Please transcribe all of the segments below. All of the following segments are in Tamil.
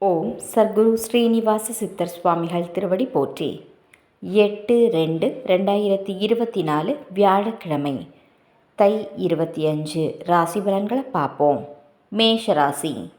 ஓம் சர்க்குரு ஸ்ரீனிவாச சித்தர் சுவாமிகள் திருவடி போற்றி. எட்டு ரெண்டு ரெண்டாயிரத்தி இருபத்தி நாலு வியாழக்கிழமை. தை இருபத்தி அஞ்சு. ராசி பலன்களை பார்ப்போம். மேஷ ராசி.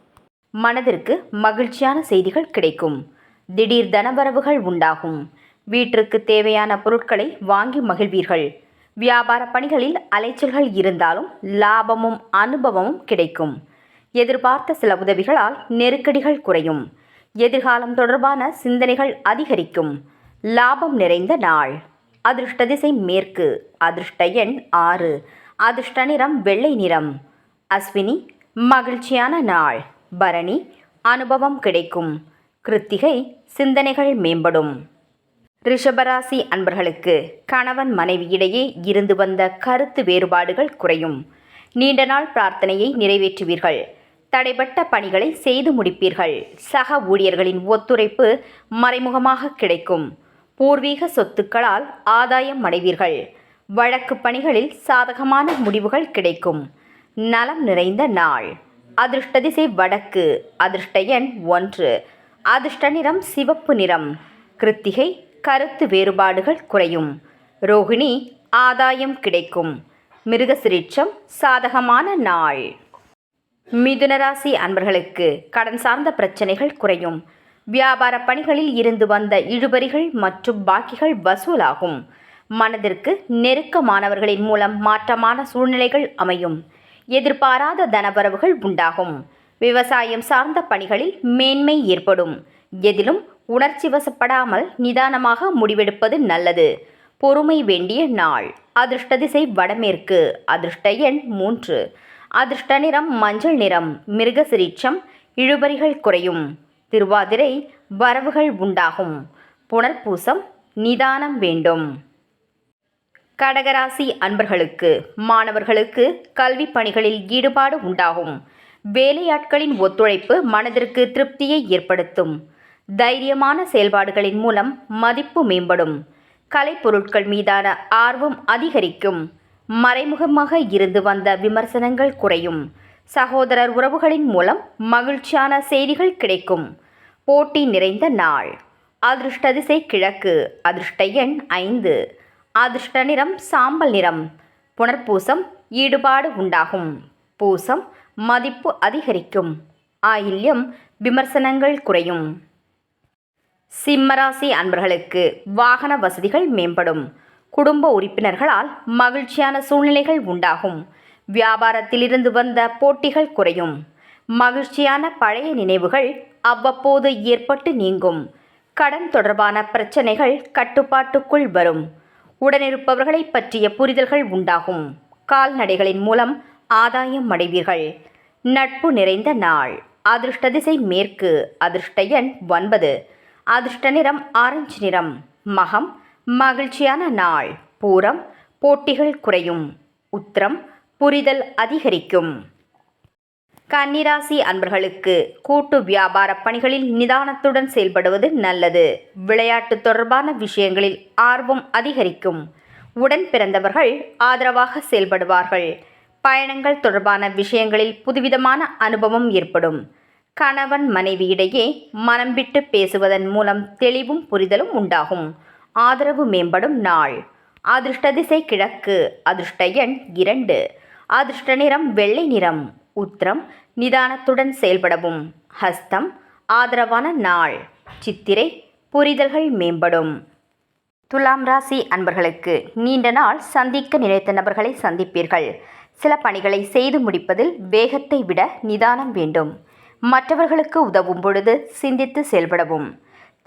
மனதிற்கு மகிழ்ச்சியான செய்திகள் கிடைக்கும். திடீர் தனவரவுகள் உண்டாகும். வீட்டிற்கு தேவையான பொருட்களை வாங்கி மகிழ்வீர்கள். வியாபார பணிகளில் அலைச்சல்கள் இருந்தாலும் லாபமும் அனுபவமும் கிடைக்கும். எதிர்பார்த்த சில உதவிகளால் நெருக்கடிகள் குறையும். எதிர்காலம் தொடர்பான சிந்தனைகள் அதிகரிக்கும். லாபம் நிறைந்த நாள். அதிர்ஷ்ட திசை மேற்கு. அதிர்ஷ்ட எண் ஆறு. அதிர்ஷ்ட நிறம் வெள்ளை நிறம். அஸ்வினி மகிழ்ச்சியான நாள். பரணி அனுபவம் கிடைக்கும். கிருத்திகை சிந்தனைகள் மேம்படும். ரிஷபராசி அன்பர்களுக்கு கணவன் மனைவியிடையே இருந்து வந்த கருத்து வேறுபாடுகள் குறையும். நீண்ட நாள் பிரார்த்தனையை நிறைவேற்றுவீர்கள். தடைப்பட்ட பணிகளை செய்து முடிப்பீர்கள். சக ஊழியர்களின் ஒத்துழைப்பு மறைமுகமாக கிடைக்கும். பூர்வீக சொத்துக்களால் ஆதாயம் அடைவீர்கள். வழக்கு பணிகளில் சாதகமான முடிவுகள் கிடைக்கும். நலம் நிறைந்த நாள். அதிர்ஷ்ட திசை வடக்கு. அதிர்ஷ்ட எண் ஒன்று. அதிர்ஷ்ட நிறம் சிவப்பு நிறம். கிருத்திகை கருத்து வேறுபாடுகள் குறையும். ரோகிணி ஆதாயம் கிடைக்கும். மிருகசிரீட்சம் சாதகமான நாள். மிதுனராசி அன்பர்களுக்கு கடன் சார்ந்த பிரச்சனைகள் குறையும். வியாபார பணிகளில் இருந்து வந்த இழுபறிகள் மற்றும் பாக்கிகள் வசூலாகும். மனதிற்கு நெருக்கமானவர்களின் மூலம் மாற்றமான சூழ்நிலைகள் அமையும். எதிர்பாராத தனவரவுகள் உண்டாகும். விவசாயம் சார்ந்த பணிகளில் மேன்மை ஏற்படும். எதிலும் உணர்ச்சி வசப்படாமல் நிதானமாக முடிவெடுப்பது நல்லது. பொறுமை வேண்டிய நாள். அதிர்ஷ்ட திசை வடமேற்கு. அதிர்ஷ்ட எண் மூன்று. அதிர்ஷ்ட நிறம் மஞ்சள் நிறம் மிருகசிரீச்சம் இழுபறிகள் குறையும். திருவாதிரை வரவுகள் உண்டாகும். புனர்பூசம் நிதானம் வேண்டும். கடகராசி அன்பர்களுக்கு மாணவர்களுக்கு கல்வி பணிகளில் ஈடுபாடு உண்டாகும். வேலையாட்களின் ஒத்துழைப்பு மனதிற்கு திருப்தியை ஏற்படுத்தும். தைரியமான செயல்பாடுகளின் மூலம் மதிப்பு மேம்படும். கலைப்பொருட்கள் மீதான ஆர்வம் அதிகரிக்கும். மறைமுகமாக இருந்து வந்த விமர்சனங்கள் குறையும். சகோதரர் உறவுகளின் மூலம் மகிழ்ச்சியான செய்திகள் கிடைக்கும். போட்டி நிறைந்த நாள். அதிர்ஷ்ட திசை கிழக்கு. அதிர்ஷ்ட எண் ஐந்து. அதிர்ஷ்ட நிறம் சாம்பல் நிறம். புனர்பூசம் ஈடுபாடு உண்டாகும். பூசம் மதிப்பு அதிகரிக்கும். ஆயில்யம் விமர்சனங்கள் குறையும். சிம்மராசி அன்பர்களுக்கு வாகன வசதிகள் மேம்படும். குடும்ப உறுப்பினர்களால் மகிழ்ச்சியான சூழ்நிலைகள் உண்டாகும். வியாபாரத்திலிருந்து வந்த போட்டிகள் குறையும். மகிழ்ச்சியான பழைய நினைவுகள் அவ்வப்போது ஏற்பட்டு நீங்கும். கடன் தொடர்பான பிரச்சனைகள் கட்டுப்பாட்டுக்குள் வரும். உடனிருப்பவர்களை பற்றிய புரிதல்கள் உண்டாகும். கால்நடைகளின் மூலம் ஆதாயம் அடைவீர்கள். நட்பு நிறைந்த நாள். அதிர்ஷ்ட திசை மேற்கு. அதிர்ஷ்ட எண் ஒன்பது. அதிர்ஷ்ட நிறம் ஆரஞ்சு நிறம். மகம் மகிழ்ச்சியான நாள். பூரம் போட்டிகள் குறையும். உத்திரம் புரிதல் அதிகரிக்கும். கன்னிராசி அன்பர்களுக்கு கூட்டு வியாபார பணிகளில் நிதானத்துடன் செயல்படுவது நல்லது. விளையாட்டு தொடர்பான விஷயங்களில் ஆர்வம் அதிகரிக்கும். உடன் பிறந்தவர்கள் ஆதரவாக செயல்படுவார்கள். பயணங்கள் தொடர்பான விஷயங்களில் புதுவிதமான அனுபவம் ஏற்படும். கணவன் மனைவியிடையே மனம் விட்டு பேசுவதன் மூலம் தெளிவும் புரிதலும் உண்டாகும். ஆதரவு மேம்படும் நாள். அதிர்ஷ்ட திசை கிழக்கு அதிர்ஷ்ட எண் இரண்டு. அதிர்ஷ்ட நிறம் வெள்ளை நிறம் உத்திரம் நிதானத்துடன் செயல்படவும். ஹஸ்தம் ஆதரவான நாள். சித்திரை புரிதல்கள் மேம்படும். துலாம் ராசி அன்பர்களுக்கு நீண்ட நாள் சந்திக்க நினைத்த நபர்களை சந்திப்பீர்கள். சில பணிகளை செய்து முடிப்பதில் வேகத்தை விட நிதானம் வேண்டும். மற்றவர்களுக்கு உதவும் பொழுது சிந்தித்து செயல்படவும்.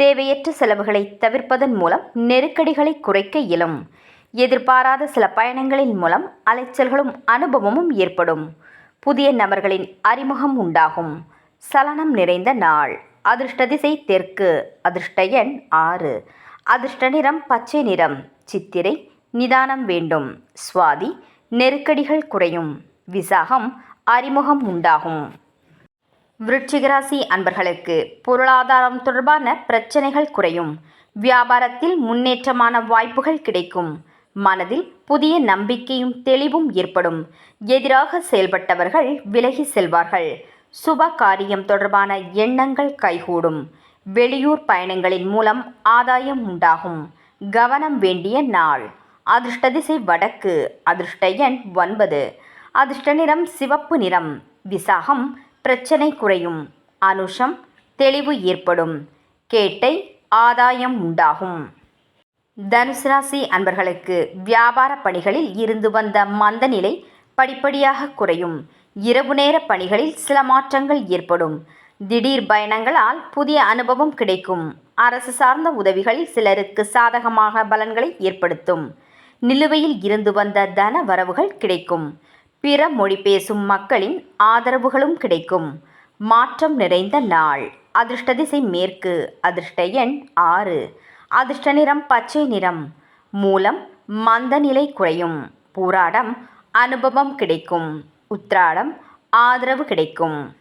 தேவையற்ற செலவுகளை தவிர்ப்பதன் மூலம் நெருக்கடிகளை குறைக்க இயலும். எதிர்பாராத சில பயணங்களின் மூலம் அலைச்சல்களும் அனுபவமும் ஏற்படும். புதிய நபர்களின் அறிமுகம் உண்டாகும். சலனம் நிறைந்த நாள். அதிர்ஷ்ட திசை தெற்கு. அதிர்ஷ்ட எண் ஆறு. அதிர்ஷ்ட நிறம் பச்சை நிறம். சித்திரை நிதானம் வேண்டும். சுவாதி நெருக்கடிகள் குறையும். விசாகம் அறிமுகம் உண்டாகும். விருட்சிகராசி அன்பர்களுக்கு பொருளாதாரம் தொடர்பான பிரச்சனைகள் குறையும். வியாபாரத்தில் முன்னேற்றமான வாய்ப்புகள் கிடைக்கும். மனதில் புதிய நம்பிக்கையும் தெளிவும் ஏற்படும். எதிராக செயல்பட்டவர்கள் விலகி செல்வார்கள். சுப காரியம் தொடர்பான எண்ணங்கள் கைகூடும். வெளியூர் பயணங்களின் மூலம் ஆதாயம் உண்டாகும். கவனம் வேண்டிய நாள். அதிர்ஷ்ட திசை வடக்கு. அதிர்ஷ்ட எண் ஒன்பது. அதிர்ஷ்ட நிறம் சிவப்பு நிறம். விசாகம் பிரச்சனை குறையும். அனுஷம் தெளிவு ஏற்படும். கேட்டை ஆதாயம் உண்டாகும். தனுசு ராசி அன்பர்களுக்கு வியாபார பணிகளில் இருந்து வந்த மந்த நிலை படிப்படியாக குறையும். இரவு நேர பணிகளில் சில மாற்றங்கள் ஏற்படும். திடீர் பயணங்களால் புதிய அனுபவம் கிடைக்கும். அரசு சார்ந்த உதவிகளில் சிலருக்கு சாதகமாக பலன்களை ஏற்படுத்தும். நிலுவையில் இருந்து வந்த தன வரவுகள் கிடைக்கும். பிற மொழி பேசும் மக்களின் ஆதரவுகளும் கிடைக்கும். மாற்றம் நிறைந்த நாள். அதிர்ஷ்ட திசை மேற்கு அதிர்ஷ்ட எண் ஆறு. அதிர்ஷ்ட நிறம் பச்சை நிறம். மூலம் மந்த நிலை குறையும். பூராடம் அனுபவம் கிடைக்கும். உத்ராடம் ஆதரவு கிடைக்கும்.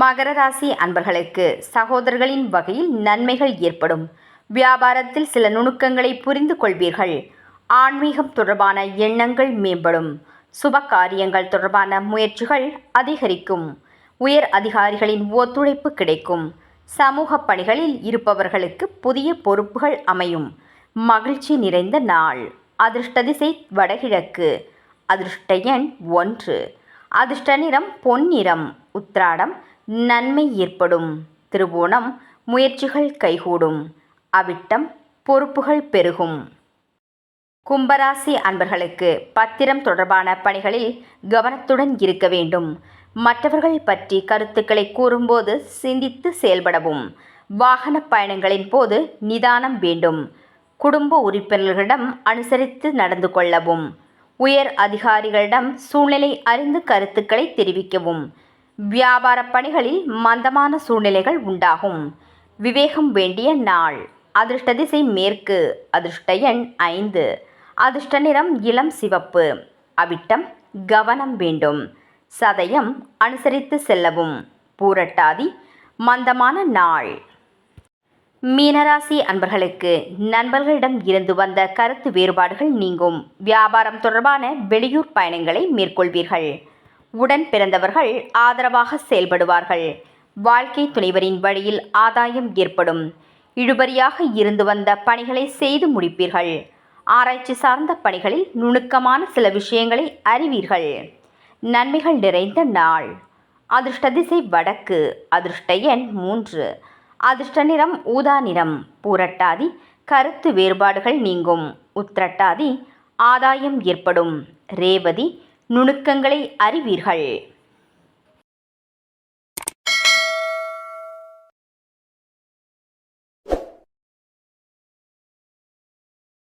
மகர ராசி அன்பர்களுக்கு சகோதரர்களின் வகையில் நன்மைகள் ஏற்படும். வியாபாரத்தில் சில நுணுக்கங்களை புரிந்து கொள்வீர்கள். ஆன்மீகம் தொடர்பான எண்ணங்கள் மேம்படும். சுப காரியங்கள் தொடர்பான முயற்சிகள் அதிகரிக்கும். உயர் அதிகாரிகளின் ஒத்துழைப்பு கிடைக்கும். சமூக பணிகளில் இருப்பவர்களுக்கு புதிய பொறுப்புகள் அமையும். மகிழ்ச்சி நிறைந்த நாள். அதிர்ஷ்ட திசை வடகிழக்கு. அதிர்ஷ்ட எண் ஒன்று. அதிர்ஷ்ட நிறம் பொன்னிறம். உத்ராடம் நன்மை ஏற்படும். திருவோணம் முயற்சிகள் கைகூடும். அவிட்டம் பொறுப்புகள் பெருகும். கும்பராசி அன்பர்களுக்கு பத்திரம் தொடர்பான பணிகளில் கவனத்துடன் இருக்க வேண்டும். மற்றவர்கள் பற்றி கருத்துக்களை கூறும்போது சிந்தித்து செயல்படவும். வாகன பயணங்களின் போது நிதானம் வேண்டும். குடும்ப உறுப்பினர்களிடம் அனுசரித்து நடந்து கொள்ளவும். உயர் அதிகாரிகளிடம் சூழ்நிலை அறிந்து கருத்துக்களை தெரிவிக்கவும். வியாபார பணிகளில் மந்தமான சூழ்நிலைகள் உண்டாகும். விவேகம் வேண்டிய நாள். அதிர்ஷ்ட திசை மேற்கு. அதிர்ஷ்ட எண் ஐந்து. அதிர்ஷ்ட நிறம் இளம் சிவப்பு. அவிட்டம் கவனம் வேண்டும். சதயம் அனுசரித்து செல்லவும். பூரட்டாதி மந்தமான நாள். மீனராசி அன்பர்களுக்கு நண்பர்களிடம் இருந்து வந்த கருத்து வேறுபாடுகள் நீங்கும். வியாபாரம் தொடர்பான வெளியூர் பயணங்களை மேற்கொள்வீர்கள். உடன் பிறந்தவர்கள் ஆதரவாக செயல்படுவார்கள். வாழ்க்கை துணைவரின் வழியில் ஆதாயம் ஏற்படும். இழுபறியாக இருந்து வந்த பணிகளை செய்து முடிப்பீர்கள். ஆராய்ச்சி சார்ந்த பணிகளில் நுணுக்கமான சில விஷயங்களை அறிவீர்கள். நன்மைகள் நிறைந்த நாள். அதிர்ஷ்ட திசை வடக்கு. அதிர்ஷ்ட எண் மூன்று. அதிர்ஷ்ட நிறம் ஊதா நிறம். பூரட்டாதி கருத்து வேறுபாடுகள் நீங்கும். உத்திரட்டாதி ஆதாயம் ஏற்படும். ரேவதி நுணுக்கங்களை அறிவீர்கள்.